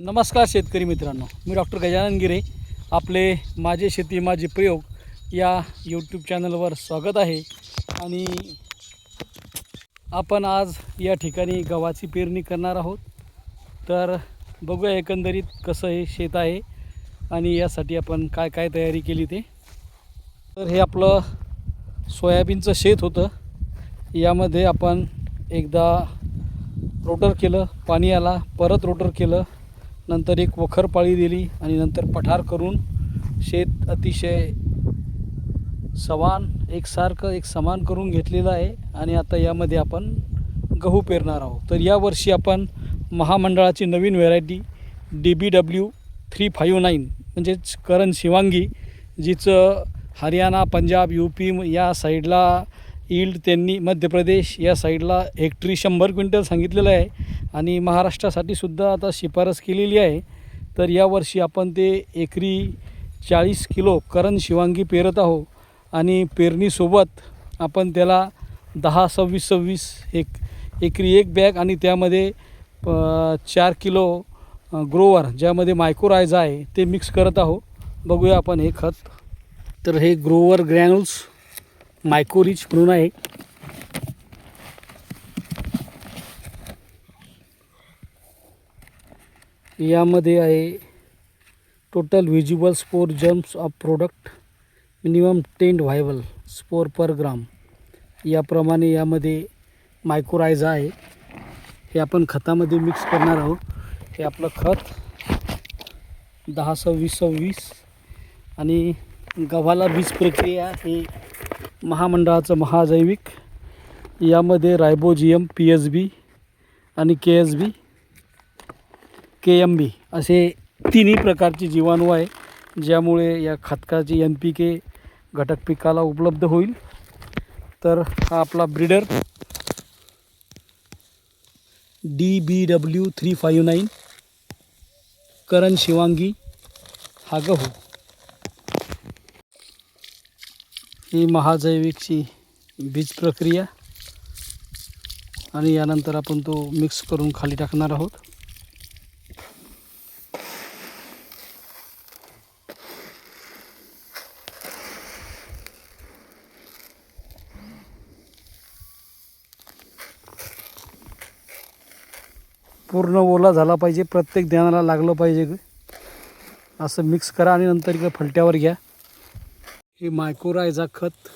नमस्कार शेतकरी मित्रांनो मी डॉक्टर गजानन गिरे. आपले माझे शेती माझे प्रयोग या यूट्यूब चॅनलवर स्वागत आहे. आणि आपण आज या ठिकाणी गव्हाची पेरणी करणार आहोत. तर बघूया एकंदरीत कसं हे शेत आहे आणि यासाठी आपण काय काय तयारी केली ते. तर हे आपलं सोयाबीनचं शेत होतं. यामध्ये आपण एकदा रोटर केलं पाणी आला परत रोटर केलं नंतर एक वखर पाळी दिली आणि नंतर पठार करून शेत अतिशय समान एकसारखं एक समान करून घेतलेलं आहे आणि आता यामध्ये आपण गहू पेरणार आहोत. तर यावर्षी आपण महामंडळाची नवीन variety D B W three five nine म्हणजेच करण शिवांगी जिचं हरियाणा पंजाब यू पी या साईडला यील्ड त्यांनी मध्य प्रदेश या साईडला हेक्टरी शंभर क्विंटल सांगितलेलं आहे. आणि महाराष्ट्रासाठी सुद्धा आता शिफारस केलेली आहे. तर यावर्षी आपण ते एकरी चाळीस किलो करण शिवांगी पेरत आहो आणि पेरणीसोबत आपण त्याला दहा सव्वीस सव्वीस एक एकरी एक बॅग आणि त्यामध्ये प- चार किलो ग्रोवर ज्यामध्ये मायक्रोरायझा आहे ते मिक्स करत आहो बघूया आपण हे खत. तर हे ग्रोवर ग्रॅन्युल्स मायकोरिच म्हणून आहे. यामध्ये आहे total visible spore jumps of product minimum ten viable spore per gram याप्रमाणे यामध्ये मायक्रोरायझा आहे. हे आपण खतामध्ये मिक्स करणार आहोत. हे आपलं खत दहा सव्वीस सव्वीस आणि गव्हाला वीज प्रक्रिया हे महामंडळाचं महाजैविक यामध्ये रायबोजियम पी एच बी आणि के एस बी के एम बी असे तिन्ही प्रकारचे जीवाणू आहे ज्यामुळे या खतकाची एन पी के घटक पिकाला उपलब्ध होईल. तर हा आपला breeder D B W three five nine Karan Shivangi हा गहू. ही महाजैविकची बीज प्रक्रिया. आणि यानंतर आपण तो मिक्स करून खाली टाकणार आहोत. पूर्ण ओला झाला पाहिजे प्रत्येक ध्यानाला लागलं पाहिजे. ग. असं मिक्स करा आणि नंतर इकडे फलट्यावर घ्या. हे मायक्रोरायझा खत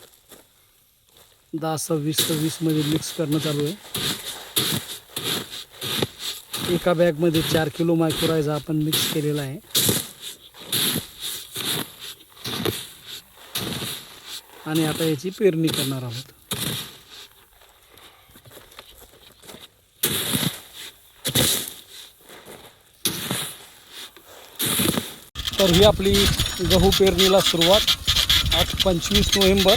दहा सव्वीस सव्वीसमध्ये मिक्स करणं चालू आहे. एका बॅगमध्ये चार किलो मायक्रोरायझा आपण मिक्स केलेला आहे. आणि आता याची पेरणी करणार आहोत. तर ही आपली गहू पेरणीला सुरुवात. आज पंचवीस नोव्हेंबर.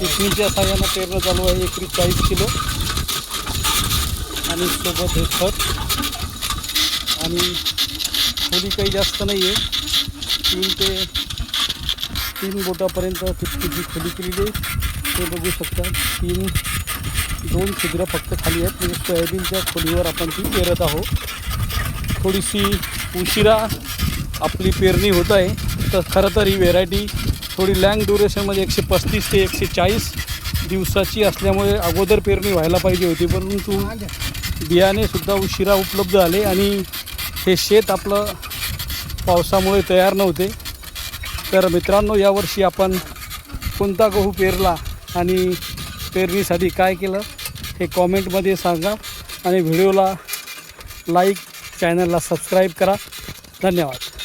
एकवीसच्या साह्यानं पेरणं चालू आहे एकरी चाळीस किलो. आणि सोबत हे खत. आणि खोली काही जास्त नाही आहे तीन ते तीन बोटापर्यंत तितकीची खोली केलेली आहे. ते बघू शकता तीन दोन छिद्रं फक्त खाली आहेत. म्हणजे सोयाबीनच्या खोलीवर आपण ती पेरत आहोत. थोडीशी उशिरा आपली पेरणी होत आहे. तर खरं तर ही व्हेरायटी थोडी लँग ड्युरेशनमध्ये एकशे पस्तीस ते एकशे चाळीस दिवसाची असल्यामुळे अगोदर पेरणी व्हायला पाहिजे होती. परंतु बियाणेसुद्धा उशिरा उपलब्ध आले आणि हे शेत आपलं पावसामुळे तयार नव्हते. तर मित्रांनो यावर्षी आपण कोणता गहू पेरला आणि पेरणीसाठी काय केलं हे कॉमेंटमध्ये सांगा आणि व्हिडिओला लाईक चॅनलला सबस्क्राईब करा. धन्यवाद.